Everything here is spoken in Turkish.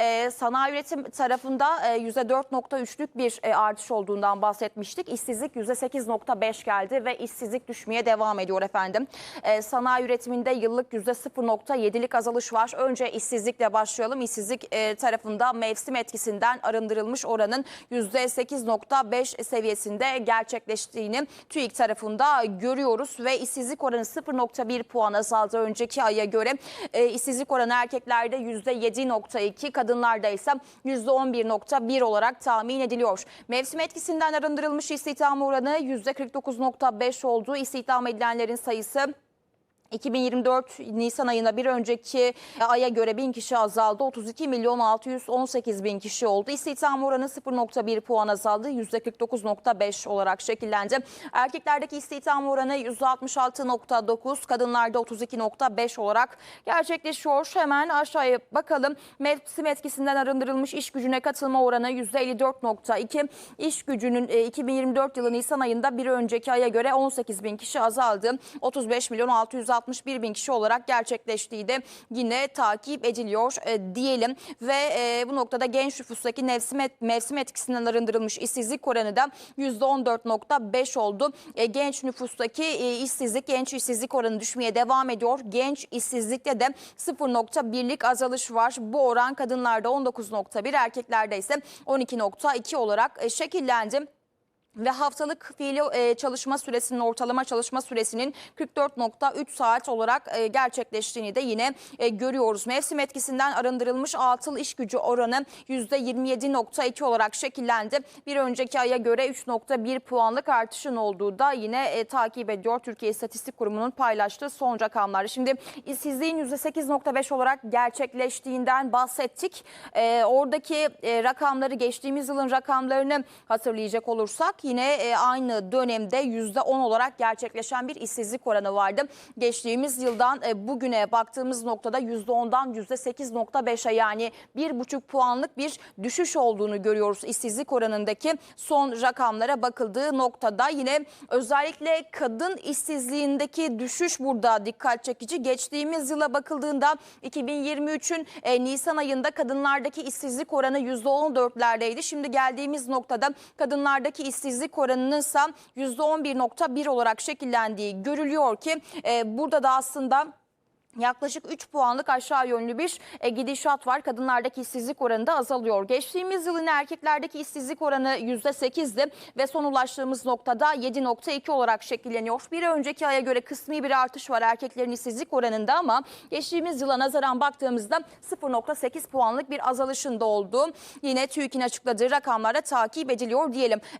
e, sanayi üretim tarafında e, %4.3'lük bir e, artış olduğundan bahsetmiştik. İşsizlik %8.5 geldi ve işsizlik düşmeye devam ediyor efendim. E, sanayi üretiminde yıllık %0.7'lik azalış var. Önce işsizlikle başlayalım. İşsizlik tarafında mevsim etkisinden arındırılmış oranın %8.5 seviyesinde gerçekleştiğini TÜİK tarafında görüyoruz ve işsizlik oranı 0.1 puan azaldı önceki aya göre. İşsizlik oranı erkeklerde %7.2, kadınlarda ise %11.1 olarak tahmin ediliyor. Mevsim etkisinden arındırılmış istihdam oranı %49.5 oldu. İstihdam edilenlerin sayısı 2024 Nisan ayına bir önceki aya göre 1000 kişi azaldı. 32 milyon 618 bin kişi oldu. İstihdam oranı 0.1 puan azaldı. %49.5 olarak şekillendi. Erkeklerdeki istihdam oranı %66.9, kadınlarda 32.5 olarak gerçekleşiyor. Hemen aşağıya bakalım. Mevsim etkisinden arındırılmış iş gücüne katılma oranı %54.2. İş gücünün e, 2024 yılı Nisan ayında bir önceki aya göre 18 bin kişi azaldı. 35 milyon 661 bin kişi olarak gerçekleştiği de yine takip ediliyor e, diyelim. Ve e, bu noktada genç nüfustaki mevsim, et- mevsim etkisinden arındırılmış işsizlik oranı da %14.5 oldu. E, genç nüfustaki e, işsizlik, genç işsizlik oranı düşmeye devam ediyor. Genç işsizlikte de 0.1'lik azalış var. Bu oran kadınlarda 19.1, erkeklerde ise 12.2 olarak e, şekillendi ve haftalık fiili e, çalışma süresinin ortalama çalışma süresinin 44.3 saat olarak e, gerçekleştiğini de yine e, görüyoruz. Mevsim etkisinden arındırılmış atıl iş gücü oranı %27.2 olarak şekillendi. Bir önceki aya göre 3.1 puanlık artışın olduğu da yine takip ediyor Türkiye İstatistik Kurumu'nun paylaştığı son rakamlar. Şimdi işsizliğin %8.5 olarak gerçekleştiğinden bahsettik. Oradaki rakamları geçtiğimiz yılın rakamlarını hatırlayacak olursak yine e, aynı dönemde %10 olarak gerçekleşen bir işsizlik oranı vardı. Geçtiğimiz yıldan e, bugüne baktığımız noktada %10'dan %8.5'e yani 1,5 puanlık bir düşüş olduğunu görüyoruz işsizlik oranındaki son rakamlara bakıldığı noktada. Yine özellikle kadın işsizliğindeki düşüş burada dikkat çekici. Geçtiğimiz yıla bakıldığında 2023'ün e, Nisan ayında kadınlardaki işsizlik oranı %14'lerdeydi. Şimdi geldiğimiz noktada kadınlardaki işsizlik oranının ise %11.1 olarak şekillendiği görülüyor ki e, burada da aslında Yaklaşık 3 puanlık aşağı yönlü bir e, gidişat var. Kadınlardaki işsizlik oranı da azalıyor. Geçtiğimiz yılın erkeklerdeki işsizlik oranı %8'di ve son ulaştığımız noktada 7.2 olarak şekilleniyor. Bir önceki aya göre kısmi bir artış var erkeklerin işsizlik oranında ama geçtiğimiz yıla nazaran baktığımızda 0.8 puanlık bir azalışın da olduğu yine TÜİK'in açıkladığı rakamlara takip ediliyor diyelim.